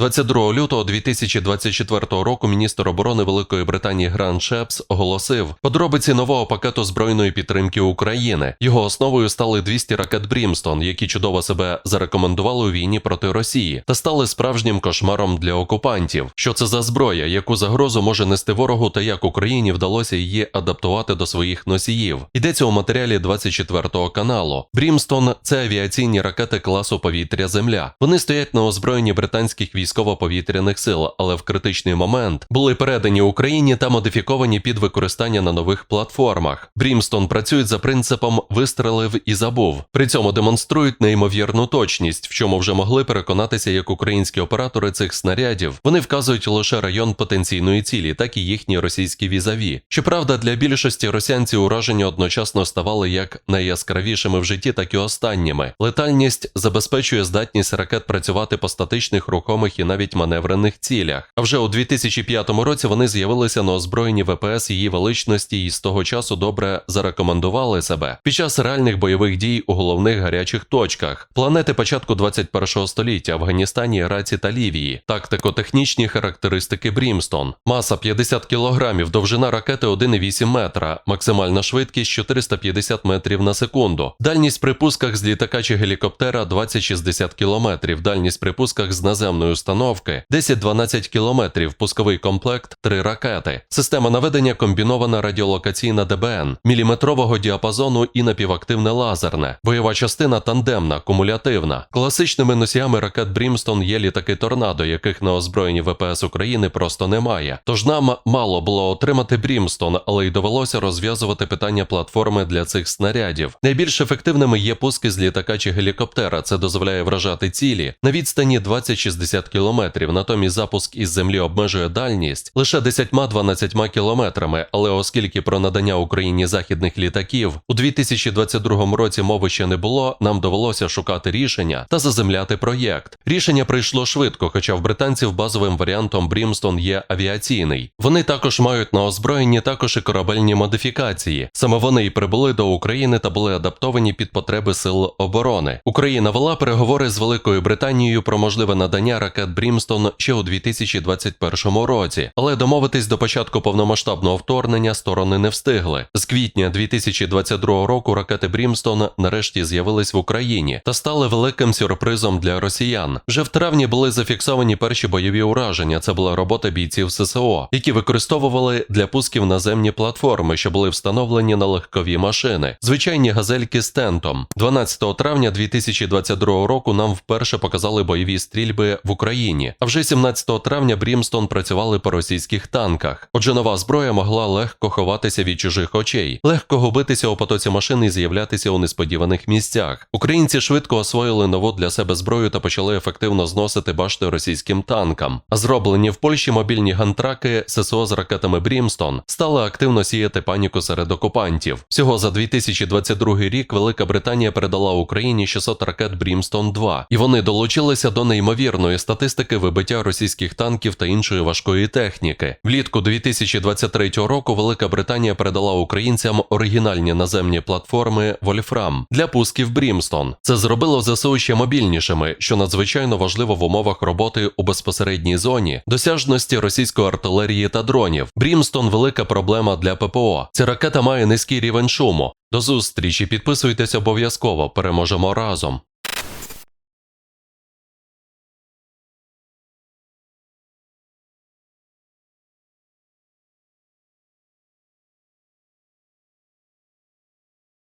22 лютого 2024 року міністр оборони Великої Британії Гран Шепс оголосив подробиці нового пакету збройної підтримки України. Його основою стали 200 ракет Брімстон, які чудово себе зарекомендували у війні проти Росії, та стали справжнім кошмаром для окупантів. Що це за зброя, яку загрозу може нести ворогу, та як Україні вдалося її адаптувати до своїх носіїв? Йдеться у матеріалі 24 каналу. Брімстон це авіаційні ракети класу повітря-земля. Вони стоять на озброєнні британських військово-повітряних сил, але в критичний момент були передані Україні та модифіковані під використання на нових платформах. Брімстон працюють за принципом вистрелив і забув. При цьому демонструють неймовірну точність, в чому вже могли переконатися як українські оператори цих снарядів. Вони вказують лише район потенційної цілі, так і їхні російські візаві. Щоправда, для більшості росіянців ураження одночасно ставали як найяскравішими в житті, так і останніми. Летальність забезпечує здатність ракет працювати по статичних, рухомих і навіть маневрених цілях. А вже у 2005 році вони з'явилися на озброєнні ВПС її величності і з того часу добре зарекомендували себе під час реальних бойових дій у головних гарячих точках планети початку 21 століття Афганістані, Іраці та Лівії. Тактико-технічні характеристики Брімстон. Маса 50 кг, довжина ракети 1,8 метра, максимальна швидкість 450 метрів на секунду. Дальність при пусках з літака чи гелікоптера 20-60 км, дальність при пусках з наземної установки 10-12 км, пусковий комплект 3 ракети. Система наведення комбінована радіолокаційна ДБН, міліметрового діапазону і напівактивне лазерне. Бойова частина тандемна, кумулятивна. Класичними носіями ракет Брімстон є літаки Торнадо, яких на озброєнні ВПС України просто немає. Тож нам мало було отримати Брімстон, але й довелося розв'язувати питання платформи для цих снарядів. Найбільш ефективними є пуски з літака чи гелікоптера. Це дозволяє вражати цілі на відстані 20-60 км. Натомість запуск із землі обмежує дальність лише 10-12 кілометрами. Але оскільки про надання Україні західних літаків у 2022 році мови ще не було, нам довелося шукати рішення та заземляти проєкт. Рішення прийшло швидко, хоча в британців базовим варіантом Брімстон є авіаційний. Вони також мають на озброєнні також і корабельні модифікації. Саме вони й прибули до України та були адаптовані під потреби сил оборони. Україна вела переговори з Великою Британією про можливе надання ракет Брімстон ще у 2021 році, але домовитись до початку повномасштабного вторгнення сторони не встигли. З квітня 2022 року ракети Брімстон нарешті з'явились в Україні та стали великим сюрпризом для росіян. Вже в травні були зафіксовані перші бойові ураження. Це була робота бійців ССО, які використовували для пусків наземні платформи, що були встановлені на легкові машини. Звичайні газельки з тентом. 12 травня 2022 року нам вперше показали бойові стрільби в Україні. А вже 17 травня Брімстон працювали по російських танках. Отже, нова зброя могла легко ховатися від чужих очей, легко губитися у потоці машин і з'являтися у несподіваних місцях. Українці швидко освоїли нову для себе зброю та почали ефективно зносити башти російським танкам. А зроблені в Польщі мобільні гантраки ССО з ракетами Брімстон стали активно сіяти паніку серед окупантів. Всього за 2022 рік Велика Британія передала Україні 600 ракет Брімстон 2 і вони долучилися до неймовірної статистики вибиття російських танків та іншої важкої техніки. Влітку 2023 року Велика Британія передала українцям оригінальні наземні платформи Вольфрам для пусків Брімстон. Це зробило ЗСУ ще мобільнішими, що надзвичайно важливо в умовах роботи у безпосередній зоні, досяжності російської артилерії та дронів. Брімстон велика проблема для ППО. Ця ракета має низький рівень шуму. До зустрічі, підписуйтесь обов'язково, переможемо разом.